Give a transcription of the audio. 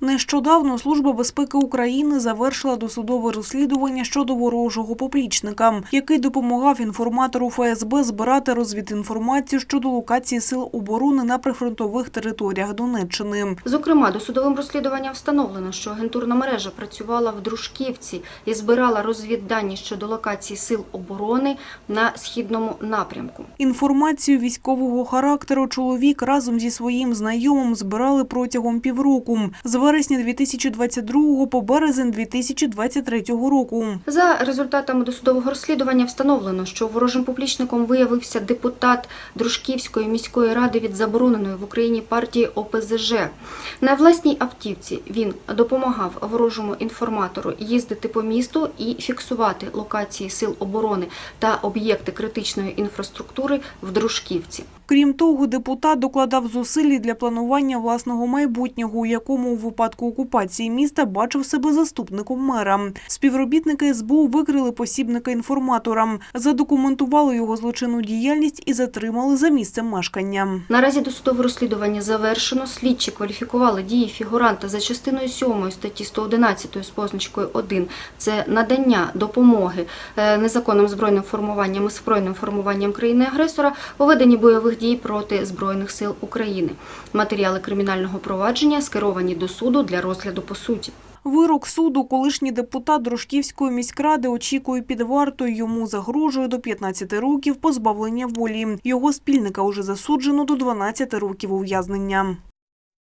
Нещодавно Служба безпеки України завершила досудове розслідування щодо ворожого поплічника, який допомагав інформатору ФСБ збирати розвідінформацію щодо локації сил оборони на прифронтових територіях Донеччини. Зокрема, досудовим розслідуванням встановлено, що агентурна мережа працювала в Дружківці і збирала розвіддані щодо локації сил оборони на східному напрямку. Інформацію військового характеру чоловік разом зі своїм знайомим збирали протягом півроку з вересня 2022 по березень 2023 року. За результатами досудового розслідування встановлено, що ворожим поплічником виявився депутат Дружківської міської ради від забороненої в Україні партії ОПЗЖ. На власній автівці він допомагав ворожому інформатору їздити по місту і фіксувати локації сил оборони та об'єкти критичної інфраструктури в Дружківці. Крім того, депутат докладав зусиль для планування власного майбутнього, у якому у випадку окупації міста бачив себе заступником мера. Співробітники СБУ викрили посібника інформатора, задокументували його злочинну діяльність і затримали за місцем мешкання. Наразі досудове розслідування завершено. Слідчі кваліфікували дії фігуранта за частиною 7 статті 111 з позначкою 1. Це надання допомоги е, незаконним збройним формуванням і збройним формуванням країни-агресора у веденні бойових дій проти Збройних сил України. Матеріали кримінального провадження скеровані до суду для розгляду по суті. Вирок суду колишній депутат Дружківської міськради очікує під вартою. Йому загрожує до 15 років позбавлення волі. Його спільника уже засуджено до 12 років ув'язнення.